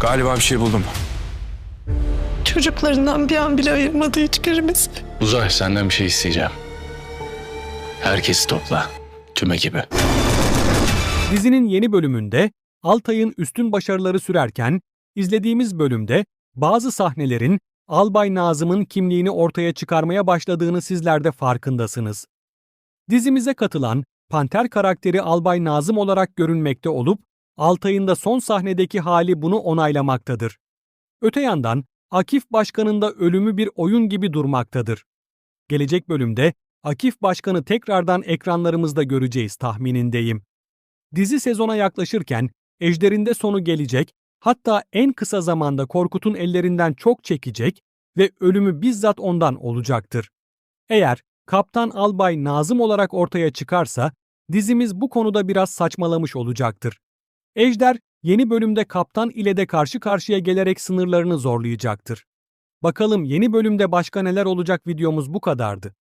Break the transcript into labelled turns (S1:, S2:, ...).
S1: Galiba bir şey buldum.
S2: Çocuklarından bir an bile ayırmadı hiçbirimizi.
S3: Uzay senden bir şey isteyeceğim. Herkesi topla. Tüm ekibi.
S4: Dizinin yeni bölümünde Altay'ın üstün başarıları sürerken izlediğimiz bölümde bazı sahnelerin Albay Nazım'ın kimliğini ortaya çıkarmaya başladığını sizler de farkındasınız. Dizimize katılan Panter karakteri Albay Nazım olarak görünmekte olup Altay'ın da son sahnedeki hali bunu onaylamaktadır. Öte yandan Akif Başkan'ın da ölümü bir oyun gibi durmaktadır. Gelecek bölümde Akif Başkan'ı tekrardan ekranlarımızda göreceğiz tahminindeyim. Dizi sezona yaklaşırken Ejder'in de sonu gelecek, hatta en kısa zamanda Korkut'un ellerinden çok çekecek ve ölümü bizzat ondan olacaktır. Eğer Kaptan Albay Nazım olarak ortaya çıkarsa dizimiz bu konuda biraz saçmalamış olacaktır. Ejder yeni bölümde kaptan ile de karşı karşıya gelerek sınırlarını zorlayacaktır. Bakalım yeni bölümde başka neler olacak videomuz bu kadardı.